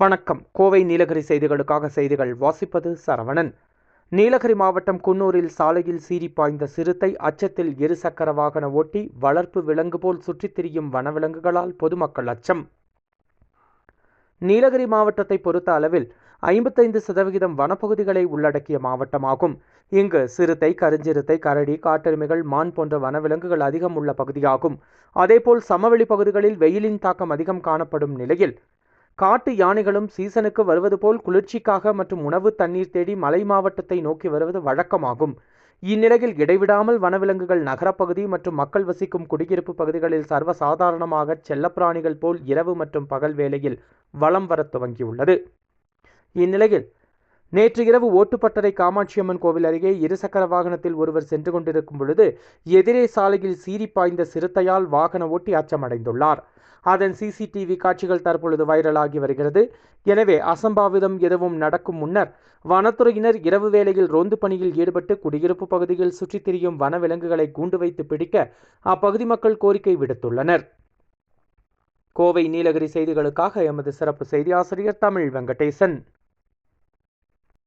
வணக்கம். கோவை நீலகிரி செய்திகளுக்காக செய்திகள் வாசிப்பது சரவணன். நீலகிரி மாவட்டம் குன்னூரில் சாலையில் சீறி பாய்ந்த சிறுத்தை அச்சத்தில் இருசக்கர வாகன ஓட்டி வளர்ப்பு விலங்கு போல் சுற்றித் திரியும் வனவிலங்குகளால் பொதுமக்கள் அச்சம். நீலகிரி மாவட்டத்தை பொறுத்த அளவில் ஐம்பத்தைந்து சதவிகிதம் வனப்பகுதிகளை உள்ளடக்கிய மாவட்டமாகும். இங்கு சிறுத்தை கருஞ்சிறுத்தை கரடி காட்டெருமைகள் மான் போன்ற வனவிலங்குகள் அதிகம் உள்ள பகுதியாகும். அதேபோல் சமவெளி பகுதிகளில் வெயிலின் தாக்கம் அதிகம் காணப்படும் நிலையில் காட்டு யானைகளும் சீசனுக்கு வருவது போல் குளிர்ச்சிக்காக மற்றும் உணவு தண்ணீர் தேடி மலை மாவட்டத்தை நோக்கி வருவது வழக்கமாகும். இந்நிலையில் இடைவிடாமல் வனவிலங்குகள் நகரப்பகுதி மற்றும் மக்கள் வசிக்கும் குடியிருப்பு பகுதிகளில் சர்வசாதாரணமாக செல்லப்பிராணிகள் போல் இரவு மற்றும் பகல் வேளையில் வலம் வரத் துவங்கியுள்ளது. இந்நிலையில் நேற்று இரவு ஓட்டுப்பட்டறை காமாட்சியம்மன் கோவில் அருகே இருசக்கர வாகனத்தில் ஒருவர் சென்று கொண்டிருக்கும் பொழுது எதிரே சாலையில் சீறி பாய்ந்த சிறுத்தையால் வாகன ஓட்டி அச்சமடைந்துள்ளார். அதன் சிசிடிவி காட்சிகள் தற்பொழுது வைரலாகி வருகிறது. எனவே அசம்பாவிதம் எதுவும் நடக்கும் முன்னர் வனத்துறையினர் இரவு வேளையில் ரோந்து பணியில் ஈடுபட்டு குடியிருப்பு பகுதியில் சுற்றித் திரியும் வனவிலங்குகளை கூண்டு வைத்து பிடிக்க அப்பகுதி மக்கள் கோரிக்கை விடுத்துள்ளனர். கோவை நீலகிரி செய்திகளுக்காக எமது சிறப்பு செய்தி ஆசிரியர் தமிழ் வெங்கடேசன்.